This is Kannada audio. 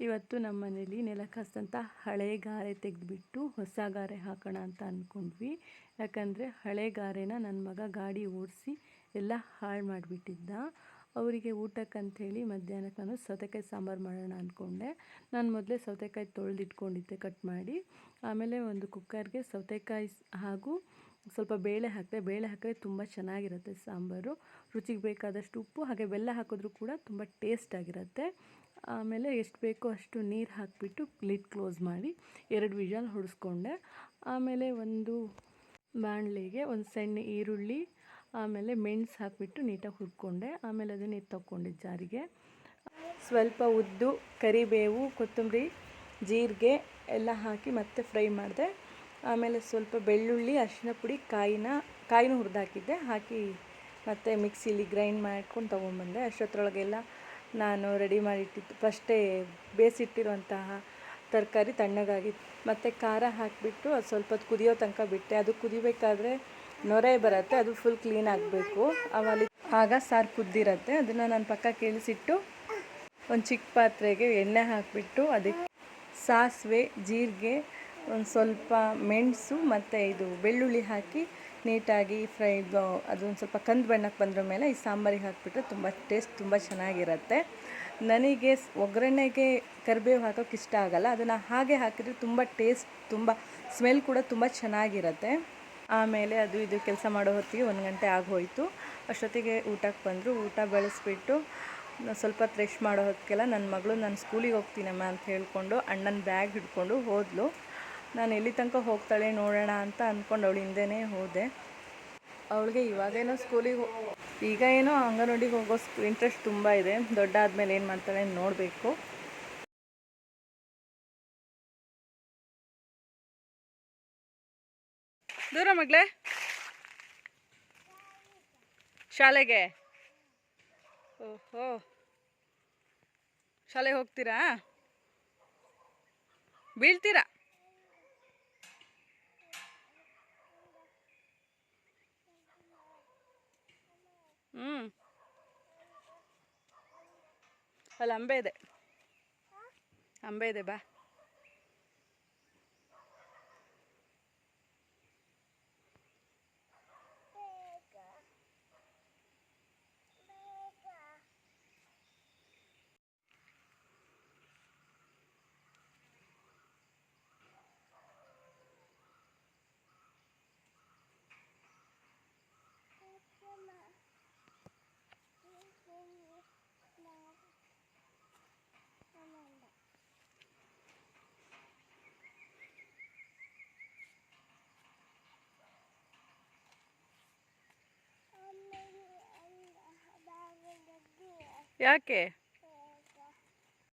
ಇವತ್ತು ನಮ್ಮ ಮನೇಲಿ ನೆಲಕಸಂತ ಹಳೆ ಗಾರೆ ತೆಗೆದುಬಿಟ್ಟು ಹೊಸ ಗಾರೆ ಹಾಕೋಣ ಅಂತ ಅಂದ್ಕೊಂಡ್ವಿ. ಯಾಕಂದರೆ ಹಳೆ ಗಾರೆನ ನನ್ನ ಮಗ ಗಾಡಿ ಓಡಿಸಿ ಎಲ್ಲ ಹಾಳು ಮಾಡಿಬಿಟ್ಟಿದ್ದ. ಅವರಿಗೆ ಊಟಕ್ಕಂಥೇಳಿ ಮಧ್ಯಾಹ್ನಕ್ಕೆ ನಾನು ಸೌತೆಕಾಯಿ ಸಾಂಬಾರು ಮಾಡೋಣ ಅಂದ್ಕೊಂಡೆ. ನಾನು ಮೊದಲೇ ಸೌತೆಕಾಯಿ ತೊಳೆದಿಟ್ಕೊಂಡಿದ್ದೆ ಕಟ್ ಮಾಡಿ. ಆಮೇಲೆ ಒಂದು ಕುಕ್ಕರ್ಗೆ ಸೌತೆಕಾಯಿ ಹಾಗೂ ಸ್ವಲ್ಪ ಬೇಳೆ ಹಾಕಿದೆ. ಬೇಳೆ ಹಾಕಿದ್ರೆ ತುಂಬ ಚೆನ್ನಾಗಿರುತ್ತೆ ಸಾಂಬಾರು. ರುಚಿಗೆ ಬೇಕಾದಷ್ಟು ಉಪ್ಪು, ಹಾಗೆ ಬೆಲ್ಲ ಹಾಕಿದ್ರೂ ಕೂಡ ತುಂಬ ಟೇಸ್ಟಾಗಿರುತ್ತೆ ಆಮೇಲೆ ಎಷ್ಟು ಬೇಕೋ ಅಷ್ಟು ನೀರು ಹಾಕಿಬಿಟ್ಟು ಲಿಟ್ ಕ್ಲೋಸ್ ಮಾಡಿ ಎರಡು ವಿಜಲ್ ಹೊಡೆಸ್ಕೊಂಡೆ. ಆಮೇಲೆ ಒಂದು ಬಾಣಲೆಗೆ ಒಂದು ಸಣ್ಣ ಈರುಳ್ಳಿ, ಆಮೇಲೆ ಮೆಣಸು ಹಾಕಿಬಿಟ್ಟು ನೀಟಾಗಿ ಹುರ್ಕೊಂಡೆ. ಆಮೇಲೆ ಅದನ್ನು ಎತ್ತು ತಗೊಂಡಿದ್ದೆ ಜಾರಿಗೆ. ಸ್ವಲ್ಪ ಉದ್ದು ಕರಿಬೇವು, ಕೊತ್ತಂಬರಿ, ಜೀರಿಗೆ ಎಲ್ಲ ಹಾಕಿ ಮತ್ತೆ ಫ್ರೈ ಮಾಡಿದೆ. ಆಮೇಲೆ ಸ್ವಲ್ಪ ಬೆಳ್ಳುಳ್ಳಿ, ಅರಿಶಿನ ಪುಡಿ, ಕಾಯಿನ, ಕಾಯಿನೂ ಹುರಿದಾಕಿದ್ದೆ. ಹಾಕಿ ಮತ್ತು ಮಿಕ್ಸಿಲಿ ಗ್ರೈಂಡ್ ಮಾಡ್ಕೊಂಡು ತೊಗೊಂಬಂದೆ ಅಷ್ಟೊತ್ತರೊಳಗೆಲ್ಲ ನಾನು ರೆಡಿ ಮಾಡಿಟ್ಟಿದ್ದು. ಫಸ್ಟೇ ಬೇಯಿಸಿಟ್ಟಿರುವಂತಹ ತರಕಾರಿ ತಣ್ಣಗಾಗಿತ್ತು ಮತ್ತು ಖಾರ ಹಾಕಿಬಿಟ್ಟು ಅದು ಸ್ವಲ್ಪ ಹೊತ್ತು ಕುದಿಯೋ ತನಕ ಬಿಟ್ಟೆ. ಅದು ಕುದಿಬೇಕಾದ್ರೆ ನೊರೆ ಬರುತ್ತೆ, ಅದು ಫುಲ್ ಕ್ಲೀನ್ ಆಗಬೇಕು. ಅವಲ್ಲಿ ಆಗ ಸಾರು ಕುದ್ದಿರತ್ತೆ. ಅದನ್ನು ನಾನು ಪಕ್ಕ ಕೇಳಿಸಿಟ್ಟು ಒಂದು ಚಿಕ್ಕ ಪಾತ್ರೆಗೆ ಎಣ್ಣೆ ಹಾಕಿಬಿಟ್ಟು ಅದಕ್ಕೆ ಸಾಸಿವೆ, ಜೀರಿಗೆ ಒಂದು ಸ್ವಲ್ಪ ಮೆಣಸು ಮತ್ತು ಇದು ಬೆಳ್ಳುಳ್ಳಿ ಹಾಕಿ ನೀಟಾಗಿ ಫ್ರೈ ಅದೊಂದು ಸ್ವಲ್ಪ ಕಂದು ಬಣ್ಣಕ್ಕೆ ಬಂದ್ರ ಮೇಲೆ ಈ ಸಾಂಬಾರಿಗೆ ಹಾಕಿಬಿಟ್ರೆ ತುಂಬ ಟೇಸ್ಟ್ ತುಂಬ ಚೆನ್ನಾಗಿರುತ್ತೆ. ನನಗೆ ಒಗ್ಗರಣೆಗೆ ಕರಿಬೇವು ಹಾಕೋಕೆ ಇಷ್ಟ ಆಗಲ್ಲ. ಅದನ್ನು ಹಾಗೆ ಹಾಕಿದರೆ ತುಂಬ ಟೇಸ್ಟ್, ತುಂಬ ಸ್ಮೆಲ್ ಕೂಡ ತುಂಬ ಚೆನ್ನಾಗಿರುತ್ತೆ. ಆಮೇಲೆ ಅದು ಇದು ಕೆಲಸ ಮಾಡೋ ಹೊತ್ತಿಗೆ ಒಂದು ಗಂಟೆ ಆಗೋಯ್ತು. ಅಷ್ಟೊತ್ತಿಗೆ ಊಟಕ್ಕೆ ಬಂದರು. ಊಟ ಬೆಳೆಸ್ಬಿಟ್ಟು ಸ್ವಲ್ಪ ಫ್ರೆಶ್ ಮಾಡೋ ಹೊತ್ತಿಗೆಲ್ಲ ನನ್ನ ಮಗಳು ನಾನು ಸ್ಕೂಲಿಗೆ ಹೋಗ್ತೀನಮ್ಮ ಅಂತ ಹೇಳಿಕೊಂಡು ಅಣ್ಣನ ಬ್ಯಾಗ್ ಹಿಡ್ಕೊಂಡು ಹೋದ್ಲು. ನಾನು ಎಲ್ಲಿ ತನಕ ಹೋಗ್ತಾಳೆ ನೋಡೋಣ ಅಂತ ಅಂದ್ಕೊಂಡು ಅವಳು ಹಿಂದೆನೇ ಹೋದೆ. ಅವಳಿಗೆ ಇವಾಗೇನೋ ಸ್ಕೂಲಿಗೆ ಈಗ ಏನೋ ಅಂಗನವಾಡಿಗೆ ಹೋಗೋ ಇಂಟ್ರೆಸ್ಟ್ ತುಂಬ ಇದೆ. ದೊಡ್ಡ ಆದಮೇಲೆ ಏನು ಮಾಡ್ತಾಳೆ ನೋಡಬೇಕು. ದೂರ ಮಗಳೇ. ಶಾಲೆಗೆ. ಓಹೋ. ಶಾಲೆಗೆ ಹೋಗ್ತೀರಾ? ಬೀಳ್ತೀರಾ? ಅಲ್ಲಿ ಅಂಬೆ ಇದೆ. ಅಂಬೆ ಇದೆ ಬಾ. ಯಾಕೆ?